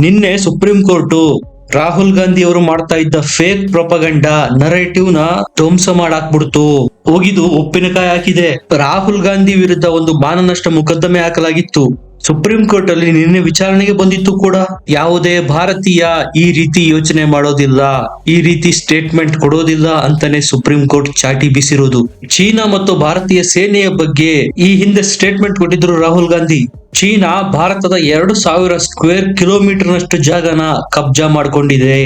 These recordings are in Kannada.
ನಿನ್ನೆ ಸುಪ್ರೀಂ ಕೋರ್ಟ್ ರಾಹುಲ್ ಗಾಂಧಿ ಅವರು ಮಾಡ್ತಾ ಇದ್ದ ಫೇಕ್ ಪ್ರೊಪಗಂಡ ನರೇಟಿವ್ನ ಧ್ವಂಸ ಮಾಡಾಕ್ಬಿಡ್ತು. ಹೋಗಿದು ಉಪ್ಪಿನಕಾಯಿ ಹಾಕಿದೆ. ರಾಹುಲ್ ಗಾಂಧಿ ವಿರುದ್ಧ ಒಂದು ಮಾನನಷ್ಟ ಮೊಕದ್ದಮೆ ಹಾಕಲಾಗಿತ್ತು. ಸುಪ್ರೀಂ ಕೋರ್ಟ್ ಅಲ್ಲಿ ನಿನ್ನೆ ವಿಚಾರಣೆಗೆ ಬಂದಿತ್ತು ಕೂಡ. ಯಾವುದೇ ಭಾರತೀಯ ಈ ರೀತಿ ಯೋಚನೆ ಮಾಡೋದಿಲ್ಲ. ಈ ರೀತಿ ಸ್ಟೇಟ್ಮೆಂಟ್ ಕೊಡೋದಿಲ್ಲ ಅಂತಾನೆ ಸುಪ್ರೀಂ ಕೋರ್ಟ್ ಚಾಟಿ ಬೀಸಿರೋದು. ಚೀನಾ ಮತ್ತು ಭಾರತೀಯ ಸೇನೆಯ ಬಗ್ಗೆ ಈ ಹಿಂದೆ ಸ್ಟೇಟ್ಮೆಂಟ್ ಕೊಟ್ಟಿದ್ರು ರಾಹುಲ್ ಗಾಂಧಿ. ಚೀನಾ ಭಾರತದ ಎರಡು ಸಾವಿರ ಸ್ಕ್ವೇರ್ ಕಿಲೋಮೀಟರ್ ನಷ್ಟು ಜಾಗನ ಕಬ್ಜಾ ಮಾಡ್ಕೊಂಡಿದೆ,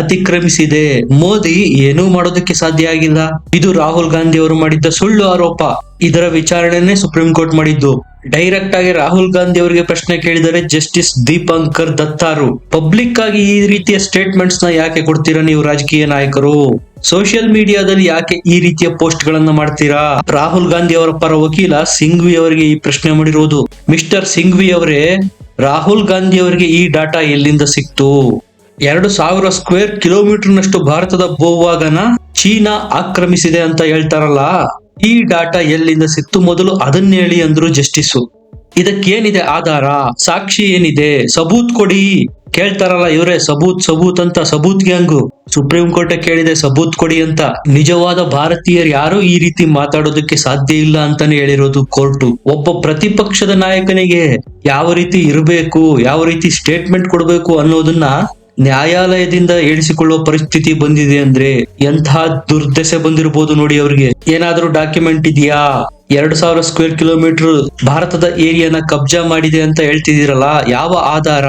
ಅತಿಕ್ರಮಿಸಿದೆ. ಮೋದಿ ಏನೂ ಮಾಡೋದಕ್ಕೆ ಸಾಧ್ಯ ಆಗಿಲ್ಲ. ಇದು ರಾಹುಲ್ ಗಾಂಧಿ ಅವರು ಮಾಡಿದ್ದ ಸುಳ್ಳು ಆರೋಪ. ಇದರ ವಿಚಾರಣೆನೇ ಸುಪ್ರೀಂ ಕೋರ್ಟ್ ಮಾಡಿದ್ದು. ಡೈರೆಕ್ಟ್ ಆಗಿ ರಾಹುಲ್ ಗಾಂಧಿ ಅವರಿಗೆ ಪ್ರಶ್ನೆ ಕೇಳಿದರೆ ಜಸ್ಟಿಸ್ ದೀಪಂಕರ್ ದತ್ತಾರು. ಪಬ್ಲಿಕ್ ಆಗಿ ಈ ರೀತಿಯ ಸ್ಟೇಟ್ಮೆಂಟ್ಸ್ನ ಯಾಕೆ ಕೊಡ್ತೀರಾ ನೀವು ರಾಜಕೀಯ ನಾಯಕರು? ಸೋಷಿಯಲ್ ಮೀಡಿಯಾದಲ್ಲಿ ಯಾಕೆ ಈ ರೀತಿಯ ಪೋಸ್ಟ್ ಗಳನ್ನ ಮಾಡ್ತೀರಾ? ರಾಹುಲ್ ಗಾಂಧಿ ಅವರ ಪರ ವಕೀಲ ಸಿಂಘ್ವಿ ಅವರಿಗೆ ಈ ಪ್ರಶ್ನೆ ಮಾಡಿರುವುದು ಮಿಸ್ಟರ್ ಸಿಂಘ್ವಿ ಅವರೇ, ರಾಹುಲ್ ಗಾಂಧಿ ಅವರಿಗೆ ಈ ಡಾಟಾ ಎಲ್ಲಿಂದ ಸಿಕ್ತು? ಎರಡು ಸಾವಿರ ಸ್ಕ್ವೇರ್ ಕಿಲೋಮೀಟರ್ ನಷ್ಟು ಭಾರತದ ಭೂಭಾಗನ ಚೀನಾ ಆಕ್ರಮಿಸಿದೆ ಅಂತ ಹೇಳ್ತಾರಲ್ಲ, ಈ ಡಾಟಾ ಎಲ್ಲಿಂದ ಸಿಕ್ತು ಮೊದಲು ಅದನ್ನ ಹೇಳಿ ಅಂದ್ರು ಜಸ್ಟಿಸು. ಇದಕ್ಕೇನಿದೆ ಆಧಾರ? ಸಾಕ್ಷಿ ಏನಿದೆ? ಸಬೂತ್ ಕೊಡಿ. ಕೇಳ್ತಾರಲ್ಲ ಇವರೇ, ಸಬೂತ್ ಸಬೂತ್ ಅಂತ, ಸಬೂತ್ ಗ್ಯಾಂಗು. ಸುಪ್ರೀಂ ಕೋರ್ಟ್ ಕೇಳಿದೆ, ಸಬೂತ್ ಕೊಡಿ ಅಂತ. ನಿಜವಾದ ಭಾರತೀಯರು ಯಾರು ಈ ರೀತಿ ಮಾತಾಡೋದಕ್ಕೆ ಸಾಧ್ಯ ಇಲ್ಲ ಅಂತಾನೆ ಹೇಳಿರೋದು ಕೋರ್ಟು. ಒಬ್ಬ ಪ್ರತಿಪಕ್ಷದ ನಾಯಕನಿಗೆ ಯಾವ ರೀತಿ ಇರಬೇಕು, ಯಾವ ರೀತಿ ಸ್ಟೇಟ್ಮೆಂಟ್ ಕೊಡಬೇಕು ಅನ್ನೋದನ್ನ ನ್ಯಾಯಾಲಯದಿಂದ ಹೇಳಿಸಿಕೊಳ್ಳುವ ಪರಿಸ್ಥಿತಿ ಬಂದಿದೆ ಅಂದ್ರೆ ಎಂತಹ ದುರ್ದಶೆ ಬಂದಿರಬಹುದು ನೋಡಿ ಅವರಿಗೆ. ಏನಾದ್ರೂ ಡಾಕ್ಯುಮೆಂಟ್ ಇದೆಯಾ? ಎರಡ್ ಸಾವಿರ ಸ್ಕ್ವೇರ್ ಕಿಲೋಮೀಟರ್ ಭಾರತದ ಏರಿಯಾನ ಕಬ್ಜಾ ಮಾಡಿದೆ ಅಂತ ಹೇಳ್ತಿದಿರಲ್ಲ ಯಾವ ಆಧಾರ?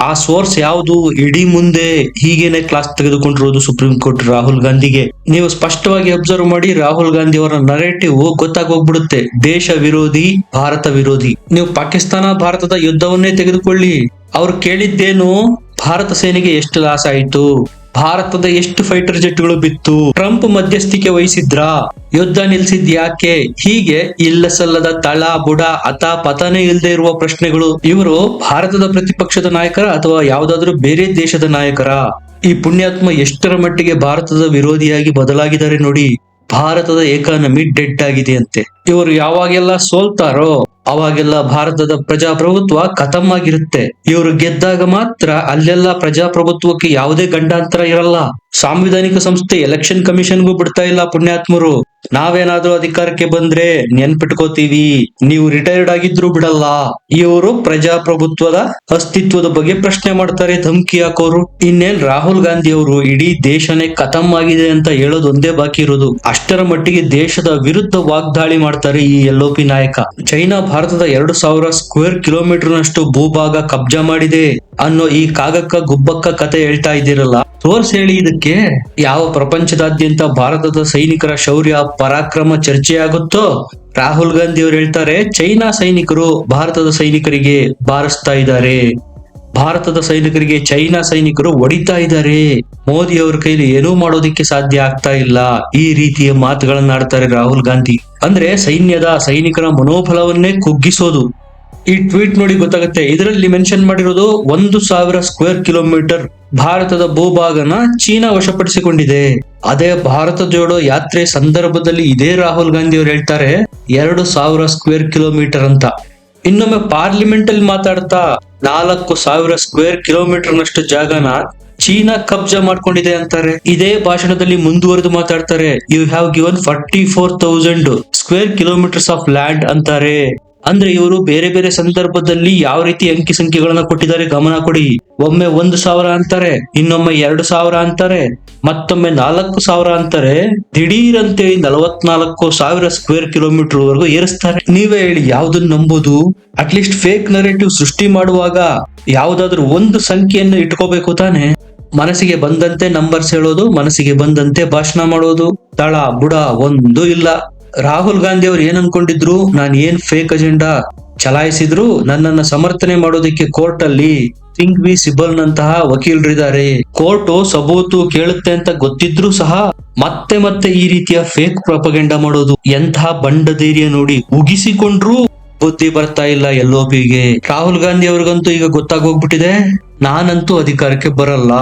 ಆ ಸೋರ್ಸ್ ಯಾವುದು ಇಡೀ ಮುಂದೆ ಹೀಗೇನೆ ಕ್ಲಾಸ್ ತೆಗೆದುಕೊಂಡಿರೋದು ಸುಪ್ರೀಂ ಕೋರ್ಟ್ ರಾಹುಲ್ ಗಾಂಧಿಗೆ. ನೀವು ಸ್ಪಷ್ಟವಾಗಿ ಅಬ್ಸರ್ವ್ ಮಾಡಿ ರಾಹುಲ್ ಗಾಂಧಿ ಅವರ ನರೇಟಿವ್ ಗೊತ್ತಾಗೋಗ್ಬಿಡುತ್ತೆ ದೇಶ ವಿರೋಧಿ, ಭಾರತ ವಿರೋಧಿ. ನೀವು ಪಾಕಿಸ್ತಾನ, ಭಾರತದ ಯುದ್ಧವನ್ನೇ ತೆಗೆದುಕೊಳ್ಳಿ. ಅವ್ರು ಕೇಳಿದ್ದೇನು? ಭಾರತ ಸೇನೆಗೆ ಎಷ್ಟು ಲಾಸ್ ಆಯಿತು? ಭಾರತದ ಎಷ್ಟು ಫೈಟರ್ ಜೆಟ್ಗಳು ಬಿತ್ತು? ಟ್ರಂಪ್ ಮಧ್ಯಸ್ಥಿಕೆ ವಹಿಸಿದ್ರ? ಯುದ್ಧ ನಿಲ್ಸಿದ್ ಯಾಕೆ ಹೀಗೆ ಇಲ್ಲ ಸಲ್ಲದ ತಳ, ಬುಡ, ಅತ, ಪತನೇ ಇಲ್ಲದೆ ಇರುವ ಪ್ರಶ್ನೆಗಳು. ಇವರು ಭಾರತದ ಪ್ರತಿಪಕ್ಷದ ನಾಯಕರ ಅಥವಾ ಯಾವುದಾದ್ರೂ ಬೇರೆ ದೇಶದ ನಾಯಕರ? ಈ ಪುಣ್ಯಾತ್ಮ ಎಷ್ಟರ ಮಟ್ಟಿಗೆ ಭಾರತದ ವಿರೋಧಿಯಾಗಿ ಬದಲಾಗಿದ್ದಾರೆ ನೋಡಿ. ಭಾರತದ ಎಕಾನಮಿ ಡೆಡ್ ಆಗಿದೆ ಅಂತೆ. ಇವರು ಯಾವಾಗೆಲ್ಲ ಸೋಲ್ತಾರೋ ಅವಾಗೆಲ್ಲ ಭಾರತದ ಪ್ರಜಾಪ್ರಭುತ್ವ ಖತಮ್ ಆಗಿರುತ್ತೆ ಇವರು ಗೆದ್ದಾಗ ಮಾತ್ರ ಅಲ್ಲೆಲ್ಲ ಪ್ರಜಾಪ್ರಭುತ್ವಕ್ಕೆ ಯಾವುದೇ ಗಂಡಾಂತರ ಇರಲ್ಲ. ಸಾಂವಿಧಾನಿಕ ಸಂಸ್ಥೆ ಎಲೆಕ್ಷನ್ ಕಮಿಷನ್ಗೂ ಬಿಡ್ತಾ ಇಲ್ಲ ಪುಣ್ಯಾತ್ಮರು. ನಾವೇನಾದ್ರೂ ಅಧಿಕಾರಕ್ಕೆ ಬಂದ್ರೆ ನೆನ್ಪಿಟ್ಕೋತೀವಿ. ನೀವು ರಿಟೈರ್ಡ್ ಆಗಿದ್ರು ಬಿಡಲ್ಲ. ಇವರು ಪ್ರಜಾಪ್ರಭುತ್ವದ ಅಸ್ತಿತ್ವದ ಬಗ್ಗೆ ಪ್ರಶ್ನೆ ಮಾಡ್ತಾರೆ, ಧಮ್ಕಿ ಹಾಕೋರು. ಇನ್ನೇನ್ ರಾಹುಲ್ ಗಾಂಧಿ ಅವರು ಇಡೀ ದೇಶನೇ ಖತಮ್ ಆಗಿದೆ ಅಂತ ಹೇಳೋದು ಒಂದೇ ಬಾಕಿ ಇರೋದು. ಅಷ್ಟರ ಮಟ್ಟಿಗೆ ದೇಶದ ವಿರುದ್ಧ ವಾಗ್ದಾಳಿ ಮಾಡ್ತಾರೆ ಈ ಎಲ್ ನಾಯಕ. ಚೈನಾ, ಭಾರತದ ಎರಡು ಸಾವಿರ ಸ್ಕ್ವೇರ್ ಕಿಲೋಮೀಟರ್ ನಷ್ಟು ಭೂಭಾಗ ಕಬ್ಜಾ ಮಾಡಿದೆ. ಅನ್ನೋ ಈ ಕಾಗಕ್ಕ ಗುಬ್ಬಕ್ಕ ಕತೆ ಹೇಳ್ತಾ ಇದ್ದೀರಲ್ಲ, ತೋರ್ಸ್ ಹೇಳಿ ಇದಕ್ಕೆ. ಯಾವ ಪ್ರಪಂಚದಾದ್ಯಂತ ಭಾರತದ ಸೈನಿಕರ ಶೌರ್ಯ, ಪರಾಕ್ರಮ ಚರ್ಚೆಯಾಗುತ್ತೋ? ರಾಹುಲ್ ಗಾಂಧಿ ಅವರು ಹೇಳ್ತಾರೆ, ಚೈನಾ ಸೈನಿಕರು ಭಾರತದ ಸೈನಿಕರಿಗೆ ಬಾರಿಸ್ತಾ ಇದ್ದಾರೆ. ಭಾರತದ ಸೈನಿಕರಿಗೆ ಚೈನಾ ಸೈನಿಕರು ಒಡಿತಾ ಇದ್ದಾರೆ. ಮೋದಿ ಅವ್ರ ಕೈಲಿ ಏನೂ ಮಾಡೋದಿಕ್ಕೆ ಸಾಧ್ಯ ಆಗ್ತಾ ಇಲ್ಲ. ಈ ರೀತಿಯ ಮಾತುಗಳನ್ನ ಆಡ್ತಾರೆ ರಾಹುಲ್ ಗಾಂಧಿ. ಅಂದ್ರೆ ಸೈನ್ಯದ ಸೈನಿಕರ ಮನೋಬಲವನ್ನೇ ಕುಗ್ಗಿಸೋದು. ಈ ಟ್ವೀಟ್ ನೋಡಿ ಗೊತ್ತಾಗುತ್ತೆ. ಇದರಲ್ಲಿ ಮೆನ್ಷನ್ ಮಾಡಿರೋದು ಒಂದು ಸಾವಿರ ಸ್ಕ್ವೇರ್ ಕಿಲೋಮೀಟರ್ ಭಾರತದ ಭೂಭಾಗನ ಚೀನಾ ವಶಪಡಿಸಿಕೊಂಡಿದೆ. ಅದೇ ಭಾರತ ಜೋಡೋ ಯಾತ್ರೆ ಸಂದರ್ಭದಲ್ಲಿ ಇದೇ ರಾಹುಲ್ ಗಾಂಧಿ ಅವರು ಹೇಳ್ತಾರೆ, ಎರಡು ಸಾವಿರ ಸ್ಕ್ವೇರ್ ಕಿಲೋಮೀಟರ್ ಅಂತ. ಇನ್ನೊಮ್ಮೆ ಪಾರ್ಲಿಮೆಂಟ್ ಅಲ್ಲಿ ಮಾತಾಡ್ತಾ, ನಾಲ್ಕು ಸಾವಿರ ಸ್ಕ್ವೇರ್ ಕಿಲೋಮೀಟರ್ ನಷ್ಟು ಜಾಗನ ಚೀನಾ ಕಬ್ಜಾ ಮಾಡ್ಕೊಂಡಿದೆ ಅಂತಾರೆ. ಇದೇ ಭಾಷಣದಲ್ಲಿ ಮುಂದುವರೆದು ಮಾತಾಡ್ತಾರೆ you have given forty four thousand square kilometres of land ಅಂತಾರೆ. ಅಂದ್ರೆ ಇವರು ಬೇರೆ ಬೇರೆ ಸಂದರ್ಭದಲ್ಲಿ ಯಾವ ರೀತಿ ಅಂಕಿ ಸಂಖ್ಯೆಗಳನ್ನ ಕೊಟ್ಟಿದ್ದಾರೆ ಗಮನ ಕೊಡಿ. ಒಮ್ಮೆ ಒಂದು ಸಾವಿರ ಅಂತಾರೆ, ಇನ್ನೊಮ್ಮೆ ಎರಡು ಸಾವಿರ ಅಂತಾರೆ, ಮತ್ತೊಮ್ಮೆ ನಾಲ್ಕು ಸಾವಿರ ಅಂತಾರೆ ದಿಢೀರ್ ಅಂತೇಳಿ ನಲವತ್ನಾಲ್ಕು ಸಾವಿರ ಸ್ಕ್ವೇರ್ ಕಿಲೋಮೀಟರ್ ವರೆಗೂ ಏರಿಸ್ತಾರೆ. ನೀವೇ ಹೇಳಿ ಯಾವ್ದನ್ನ ನಂಬುದು? ಅಟ್ಲೀಸ್ಟ್ ಫೇಕ್ ನರೇಟಿವ್ ಸೃಷ್ಟಿ ಮಾಡುವಾಗ ಯಾವ್ದಾದ್ರು ಒಂದು ಸಂಖ್ಯೆಯನ್ನು ಇಟ್ಕೋಬೇಕು ತಾನೆ? ಮನಸ್ಸಿಗೆ ಬಂದಂತೆ ನಂಬರ್ಸ್ ಹೇಳೋದು, ಮನಸ್ಸಿಗೆ ಬಂದಂತೆ ಭಾಷಣ ಮಾಡೋದು. ತಳ, ಬುಡ, ಒಂದು ಇಲ್ಲ. ರಾಹುಲ್ ಗಾಂಧಿ ಅವ್ರು ಏನ್ ಅನ್ಕೊಂಡಿದ್ರು? ನಾನು ಏನ್ ಫೇಕ್ ಅಜೆಂಡಾ ಚಲಾಯಿಸಿದ್ರು? ನನ್ನನ್ನ ಸಮರ್ಥನೆ ಮಾಡೋದಕ್ಕೆ ಕೋರ್ಟ್ ಅಲ್ಲಿ ಸಿಂಗ್ ವಿ ಸಿಬಲ್ ನಂತಹ ವಕೀಲರಿದ್ದಾರೆ. ಕೋರ್ಟ್ ಸಬೂತು ಕೇಳುತ್ತೆ ಅಂತ ಗೊತ್ತಿದ್ರು ಸಹ ಮತ್ತೆ ಮತ್ತೆ ಈ ರೀತಿಯ ಫೇಕ್ ಪ್ರಪಗೆಂಡ ಮಾಡೋದು, ಎಂತಹ ಬಂಡ ಧೈರ್ಯ ನೋಡಿ ಉಗಿಸಿಕೊಂಡ್ರು ಬುದ್ಧಿ ಬರ್ತಾ ಇಲ್ಲ ಪಿಗೆ ರಾಹುಲ್ ಗಾಂಧಿ ಅವ್ರಿಗಂತೂ ಈಗ ಗೊತ್ತಾಗೋಗ್ಬಿಟ್ಟಿದೆ ನಾನಂತೂ ಅಧಿಕಾರಕ್ಕೆ ಬರಲ್ಲ.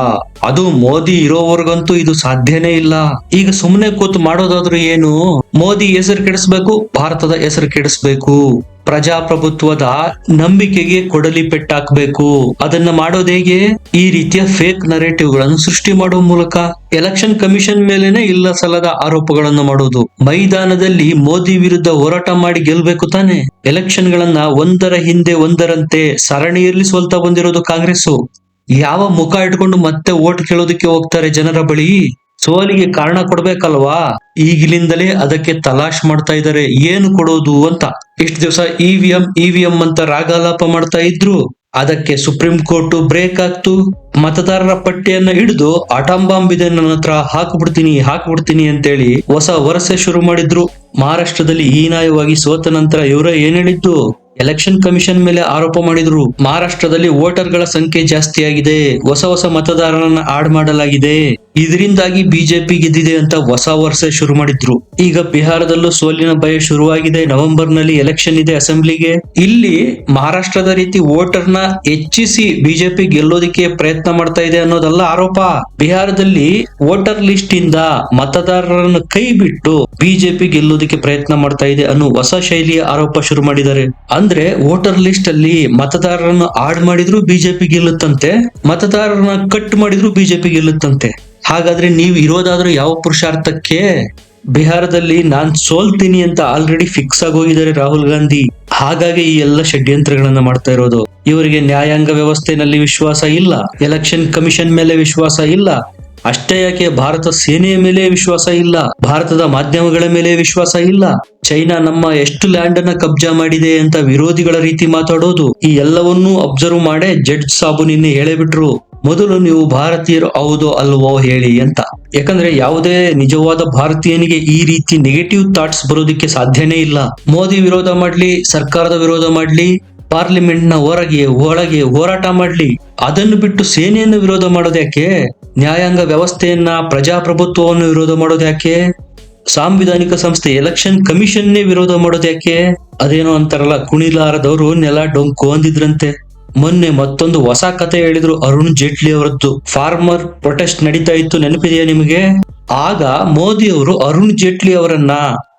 ಅದು ಮೋದಿ ಇರೋವರೆಗಂತೂ ಇದು ಸಾಧ್ಯನೇ ಇಲ್ಲ. ಈಗ ಸುಮ್ಮನೆ ಕೂತು ಮಾಡೋದಾದ್ರೂ ಏನು? ಮೋದಿ ಹೆಸರು ಕೆಡಿಸ್ಬೇಕು, ಭಾರತದ ಹೆಸರು ಕೆಡಿಸ್ಬೇಕು. ಪ್ರಜಾಪ್ರಭುತ್ವದ ನಂಬಿಕೆಗೆ ಕೊಡಲಿ ಪೆಟ್ಟಾಕ್ಬೇಕು. ಅದನ್ನ ಮಾಡೋದು ಹೇಗೆ? ಈ ರೀತಿಯ ಫೇಕ್ ನರೇಟಿವ್ಗಳನ್ನು ಸೃಷ್ಟಿ ಮಾಡುವ ಮೂಲಕ. ಎಲೆಕ್ಷನ್ ಕಮಿಷನ್ ಮೇಲೆನೆ ಇಲ್ಲ ಸಲದ ಆರೋಪಗಳನ್ನು ಮಾಡೋದು. ಮೈದಾನದಲ್ಲಿ ಮೋದಿ ವಿರುದ್ಧ ಹೋರಾಟ ಮಾಡಿ ಗೆಲ್ಬೇಕು ತಾನೆ. ಎಲೆಕ್ಷನ್ ಗಳನ್ನ ಒಂದರ ಹಿಂದೆ ಒಂದರಂತೆ ಸರಣಿಯಲ್ಲಿ ಸೋಲ್ತಾ ಬಂದಿರೋದು ಕಾಂಗ್ರೆಸ್ ಯಾವ ಮುಖ ಇಟ್ಕೊಂಡು ಮತ್ತೆ ಓಟ್ ಕೇಳೋದಕ್ಕೆ ಹೋಗ್ತಾರೆ ಜನರ ಬಳಿ? ಸೋಲಿಗೆ ಕಾರಣ ಕೊಡ್ಬೇಕಲ್ವಾ? ಈಗಿಲಿಂದಲೇ ಅದಕ್ಕೆ ತಲಾಶ್ ಮಾಡ್ತಾ ಇದ್ದಾರೆ. ಏನು ಕೊಡೋದು ಅಂತ. ಇಷ್ಟು ದಿವಸ ಇವಿಎಂ ಇವಿಎಂ ಅಂತ ರಾಗಾಲಾಪ ಮಾಡ್ತಾ ಇದ್ರು. ಅದಕ್ಕೆ ಸುಪ್ರೀಂ ಕೋರ್ಟ್ ಬ್ರೇಕ್ ಆಗ್ತು ಮತದಾರರ ಪಟ್ಟಿಯನ್ನ ಹಿಡಿದು ಬಾಂಬ್ ಇದೆ ನನ್ನ ಹತ್ರ ಹಾಕ್ಬಿಡ್ತೀನಿ ಹಾಕ್ಬಿಡ್ತೀನಿ ಅಂತೇಳಿ ಹೊಸ ವರಸೆ ಶುರು ಮಾಡಿದ್ರು. ಮಹಾರಾಷ್ಟ್ರದಲ್ಲಿ ಹೀನಾಯವಾಗಿ ಸೋತ ನಂತರ ಇವರೇ ಏನ್ ಹೇಳಿದ್ದು? ಎಲೆಕ್ಷನ್ ಕಮಿಷನ್ ಮೇಲೆ ಆರೋಪ ಮಾಡಿದ್ರು. ಮಹಾರಾಷ್ಟ್ರದಲ್ಲಿ ವೋಟರ್ಗಳ ಸಂಖ್ಯೆ ಜಾಸ್ತಿ ಆಗಿದೆ ಹೊಸ ಹೊಸ ಮತದಾರರನ್ನ ಆಡ್ ಮಾಡಲಾಗಿದೆ. ಇದರಿಂದಾಗಿ ಬಿಜೆಪಿ ಗೆದ್ದಿದೆ ಅಂತ ಹೊಸ ವರ್ಷ ಶುರು ಮಾಡಿದ್ರು. ಈಗ ಬಿಹಾರದಲ್ಲೂ ಸೋಲಿನ ಭಯ ಶುರುವಾಗಿದೆ. ನವೆಂಬರ್ನಲ್ಲಿ ಎಲೆಕ್ಷನ್ ಇದೆ ಅಸೆಂಬ್ಲಿಗೆ. ಇಲ್ಲಿ ಮಹಾರಾಷ್ಟ್ರದ ರೀತಿ ವೋಟರ್ನ ಹೆಚ್ಚಿಸಿ ಬಿಜೆಪಿ ಗೆಲ್ಲೋದಿಕ್ಕೆ ಪ್ರಯತ್ನ ಮಾಡ್ತಾ ಇದೆ ಅನ್ನೋದಲ್ಲ ಆರೋಪ. ಬಿಹಾರದಲ್ಲಿ ವೋಟರ್ ಲಿಸ್ಟ್ ಇಂದ ಮತದಾರರನ್ನು ಕೈ ಬಿಟ್ಟು ಬಿಜೆಪಿ ಗೆಲ್ಲೋದಿಕ್ಕೆ ಪ್ರಯತ್ನ ಮಾಡ್ತಾ ಇದೆ ಅನ್ನೋ ಹೊಸ ಶೈಲಿಯ ಆರೋಪ ಶುರು ಮಾಡಿದ್ದಾರೆ. ಅಂದ್ರೆ ವೋಟರ್ ಲಿಸ್ಟ್ ಅಲ್ಲಿ ಮತದಾರರನ್ನು ಆಡ್ ಮಾಡಿದ್ರು ಬಿಜೆಪಿ ಗೆಲ್ಲುತ್ತಂತೆ, ಮತದಾರರನ್ನ ಕಟ್ ಮಾಡಿದ್ರು ಬಿಜೆಪಿ ಗೆಲ್ಲುತ್ತಂತೆ. ಹಾಗಾದ್ರೆ ನೀವು ಇರೋದಾದ್ರೂ ಯಾವ ಪುರುಷಾರ್ಥಕ್ಕೆ ಬಿಹಾರದಲ್ಲಿ ನಾನ್ ಸೋಲ್ತೀನಿ ಅಂತ ಆಲ್ರೆಡಿ ಫಿಕ್ಸ್ ಆಗೋಗಿದ್ದಾರೆ ರಾಹುಲ್ ಗಾಂಧಿ? ಹಾಗಾಗಿ ಈ ಎಲ್ಲ ಷಡ್ಯಂತ್ರಗಳನ್ನ ಮಾಡ್ತಾ ಇರೋದು. ಇವರಿಗೆ ನ್ಯಾಯಾಂಗ ವ್ಯವಸ್ಥೆನಲ್ಲಿ ವಿಶ್ವಾಸ ಇಲ್ಲ ಎಲೆಕ್ಷನ್ ಕಮಿಷನ್ ಮೇಲೆ ವಿಶ್ವಾಸ ಇಲ್ಲ ಅಷ್ಟೇ ಯಾಕೆ ಭಾರತ ಸೇನೆಯ ಮೇಲೆ ವಿಶ್ವಾಸ ಇಲ್ಲ? ಭಾರತದ ಮಾಧ್ಯಮಗಳ ಮೇಲೆ ವಿಶ್ವಾಸ ಇಲ್ಲ? ಚೈನಾ ನಮ್ಮ ಎಷ್ಟು ಲ್ಯಾಂಡ್ ಅನ್ನ ಕಬ್ಜಾ ಮಾಡಿದೆ ಅಂತ ವಿರೋಧಿಗಳ ರೀತಿ ಮಾತಾಡೋದು? ಈ ಎಲ್ಲವನ್ನೂ ಅಬ್ಸರ್ವ್ ಮಾಡೇ ಜಡ್ ಸಾಬು ನಿನ್ನೆ ಹೇಳಿಬಿಟ್ರು. ಮೊದಲು ನೀವು ಭಾರತೀಯರು ಹೌದೋ ಅಲ್ವೋ ಹೇಳಿ ಅಂತ. ಯಾಕಂದ್ರೆ ಯಾವುದೇ ನಿಜವಾದ ಭಾರತೀಯನಿಗೆ ಈ ರೀತಿ ನೆಗೆಟಿವ್ ಥಾಟ್ಸ್ ಬರೋದಕ್ಕೆ ಸಾಧ್ಯನೇ ಇಲ್ಲ. ಮೋದಿ ವಿರೋಧ ಮಾಡ್ಲಿ, ಸರ್ಕಾರದ ವಿರೋಧ ಮಾಡ್ಲಿ ಪಾರ್ಲಿಮೆಂಟ್ನ ಹೊರಗೆ, ಒಳಗೆ ಹೋರಾಟ ಮಾಡ್ಲಿ. ಅದನ್ನು ಬಿಟ್ಟು ಸೇನೆಯನ್ನು ವಿರೋಧ ಮಾಡೋದ್ಯಾಕೆ ನ್ಯಾಯಾಂಗ ವ್ಯವಸ್ಥೆಯನ್ನ, ಪ್ರಜಾಪ್ರಭುತ್ವವನ್ನು ವಿರೋಧ ಮಾಡೋದ್ಯಾಕೆ ಸಾಂವಿಧಾನಿಕ ಸಂಸ್ಥೆ ಎಲೆಕ್ಷನ್ ಕಮಿಷನ್ನೇ ವಿರೋಧ ಮಾಡೋದ್ಯಾಕೆ ಅದೇನೋ ಅಂತಾರಲ್ಲ, ಕುಣಿಲಾರದವರು ನೆಲ ಡೊಂಕು ಅಂದಿದ್ರಂತೆ. ಮೊನ್ನೆ ಮತ್ತೊಂದು ಹೊಸ ಕತೆ ಹೇಳಿದ್ರು ಅರುಣ್ ಜೇಟ್ಲಿ ಅವರದ್ದು. ಫಾರ್ಮರ್ ಪ್ರೊಟೆಸ್ಟ್ ನಡೀತಾ ಇತ್ತು, ನೆನಪಿದೆಯಾ ನಿಮಗೆ? ಆಗ ಮೋದಿ ಅವರು ಅರುಣ್ ಜೇಟ್ಲಿ ಅವರನ್ನ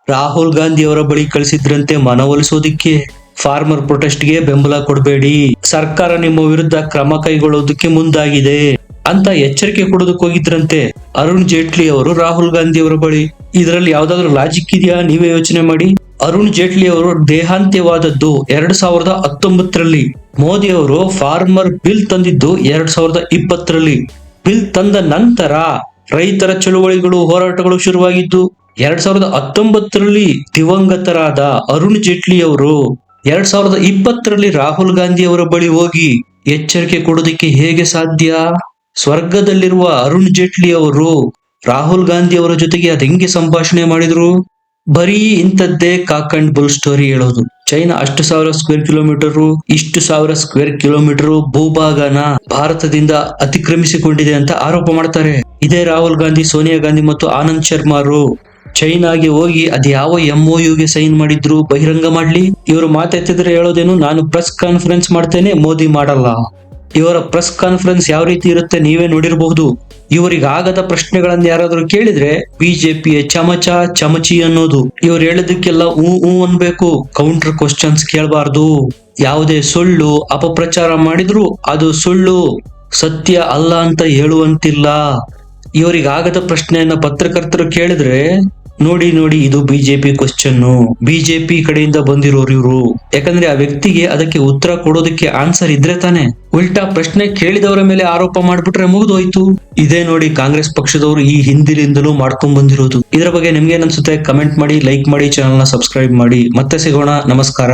ರಾಹುಲ್ ಗಾಂಧಿ ಅವರ ಬಳಿ ಕಳಿಸಿದ್ರಂತೆ ಮನವೊಲಿಸೋದಿಕ್ಕೆ. ಫಾರ್ಮರ್ ಪ್ರೊಟೆಸ್ಟ್ಗೆ ಬೆಂಬಲ ಕೊಡಬೇಡಿ. ಸರ್ಕಾರ ನಿಮ್ಮ ವಿರುದ್ಧ ಕ್ರಮ ಕೈಗೊಳ್ಳೋದಕ್ಕೆ ಮುಂದಾಗಿದೆ. ಅಂತ ಎಚ್ಚರಿಕೆ ಕೊಡೋದಕ್ಕೆ ಹೋಗಿದ್ರಂತೆ ಅರುಣ್ ಜೇಟ್ಲಿ ಅವರು ರಾಹುಲ್ ಗಾಂಧಿ ಅವರ ಬಳಿ. ಇದರಲ್ಲಿ ಯಾವ್ದಾದ್ರು ಲಾಜಿಕ್ ಇದೆಯಾ? ನೀವೇ ಯೋಚನೆ ಮಾಡಿ. ಅರುಣ್ ಜೇಟ್ಲಿ ಅವರು ದೇಹಾಂತ್ಯವಾದದ್ದು ಎರಡ್ ಸಾವಿರದ ಹತ್ತೊಂಬತ್ತರಲ್ಲಿ. ಮೋದಿ ಅವರು ಫಾರ್ಮರ್ ಬಿಲ್ ತಂದಿದ್ದು ಎರಡ್ ಸಾವಿರದ ಇಪ್ಪತ್ತರಲ್ಲಿ. ಬಿಲ್ ತಂದ ನಂತರ ರೈತರ ಚಳುವಳಿಗಳು, ಹೋರಾಟಗಳು ಶುರುವಾಗಿದ್ದು, ಎರಡ್ ಸಾವಿರದ ಹತ್ತೊಂಬತ್ತರಲ್ಲಿ ದಿವಂಗತರಾದ ಅರುಣ್ ಜೇಟ್ಲಿ ಅವರು ಎರಡ್ ಸಾವಿರದ ಇಪ್ಪತ್ತರಲ್ಲಿ ರಾಹುಲ್ ಗಾಂಧಿ ಅವರ ಬಳಿ ಹೋಗಿ ಎಚ್ಚರಿಕೆ ಕೊಡೋದಕ್ಕೆ ಹೇಗೆ ಸಾಧ್ಯ? ಸ್ವರ್ಗದಲ್ಲಿರುವ ಅರುಣ್ ಜೇಟ್ಲಿ ಅವರು ರಾಹುಲ್ ಗಾಂಧಿ ಅವರ ಜೊತೆಗೆ ಅದ್ ಹೆಂಗೆ ಸಂಭಾಷಣೆ ಮಾಡಿದ್ರು? ಬರೀ ಇಂಥದ್ದೇ ಕಾಕ್ ಅಂಡ್ ಬುಲ್ ಸ್ಟೋರಿ ಹೇಳೋದು. ಚೈನಾ ಅಷ್ಟು ಸಾವಿರ ಸ್ಕ್ವೇರ್ ಕಿಲೋಮೀಟರ್, ಇಷ್ಟು ಸಾವಿರ ಸ್ಕ್ವೇರ್ ಕಿಲೋಮೀಟರ್ ಭೂಭಾಗನ ಭಾರತದಿಂದ ಅತಿಕ್ರಮಿಸಿಕೊಂಡಿದೆ ಅಂತ ಆರೋಪ ಮಾಡ್ತಾರೆ. ಇದೇ ರಾಹುಲ್ ಗಾಂಧಿ, ಸೋನಿಯಾ ಗಾಂಧಿ ಮತ್ತು ಆನಂದ್ ಶರ್ಮಾರು. ಚೈನಾಗೆ ಹೋಗಿ ಅದ್ಯಾವ ಗೆ ಸೈನ್ ಮಾಡಿದ್ರು, ಬಹಿರಂಗ ಮಾಡ್ಲಿ? ಇವರು ಮಾತೆತ್ತಿದ್ರೆ ಹೇಳೋದೇನು, ನಾನು ಪ್ರೆಸ್ ಕಾನ್ಫರೆನ್ಸ್ ಮಾಡ್ತೇನೆ, ಮೋದಿ ಮಾಡಲ್ಲ. ಇವರ ಪ್ರೆಸ್ ಕಾನ್ಫರೆನ್ಸ್ ಯಾವ ರೀತಿ ಇರುತ್ತೆ, ನೀವೇ ನೋಡಿರಬಹುದು. ಇವರಿಗಾಗದ ಪ್ರಶ್ನೆಗಳನ್ನ ಯಾರಾದ್ರೂ ಕೇಳಿದ್ರೆ ಬಿಜೆಪಿಯ ಚಮಚ, ಚಮಚಿ ಅನ್ನೋದು. ಇವ್ರು ಹೇಳೋದಕ್ಕೆಲ್ಲ ಹೂ ಹೂ ಅನ್ಬೇಕು. ಕೌಂಟರ್ ಕ್ವಶನ್ಸ್ ಕೇಳಬಾರ್ದು. ಯಾವುದೇ ಸುಳ್ಳು ಅಪಪ್ರಚಾರ ಮಾಡಿದ್ರು, ಅದು ಸುಳ್ಳು, ಸತ್ಯ ಅಲ್ಲ ಅಂತ ಹೇಳುವಂತಿಲ್ಲ. ಇವರಿಗಾಗದ ಪ್ರಶ್ನೆಯನ್ನ ಪತ್ರಕರ್ತರು ಕೇಳಿದ್ರೆ ನೋಡಿ ನೋಡಿ, ಇದು ಬಿಜೆಪಿ ಕ್ವಶನ್ ಬಿಜೆಪಿ ಕಡೆಯಿಂದ ಬಂದಿರೋರು ಇವರು. ಯಾಕಂದ್ರೆ ಆ ವ್ಯಕ್ತಿಗೆ ಅದಕ್ಕೆ ಉತ್ತರ ಕೊಡೋದಕ್ಕೆ ಆನ್ಸರ್ ಇದ್ರೆ ತಾನೆ. ಉಲ್ಟಾ ಪ್ರಶ್ನೆ ಕೇಳಿದವರ ಮೇಲೆ ಆರೋಪ ಮಾಡ್ಬಿಟ್ರೆ ಮುಗಿದೋಯ್ತು. ಇದೇ ನೋಡಿ ಕಾಂಗ್ರೆಸ್ ಪಕ್ಷದವರು ಈ ಹಿಂದಿಲಿಂದಲೂ ಮಾಡ್ಕೊಂಡ್ ಬಂದಿರೋದು. ಇದರ ಬಗ್ಗೆ ನಿಮ್ಗೆ ಅನ್ಸುತ್ತೆ? ಕಮೆಂಟ್ ಮಾಡಿ ಲೈಕ್ ಮಾಡಿ ಚಾನಲ್ನ ಸಬ್ಸ್ಕ್ರೈಬ್ ಮಾಡಿ. ಮತ್ತೆ ಸಿಗೋಣ. ನಮಸ್ಕಾರ.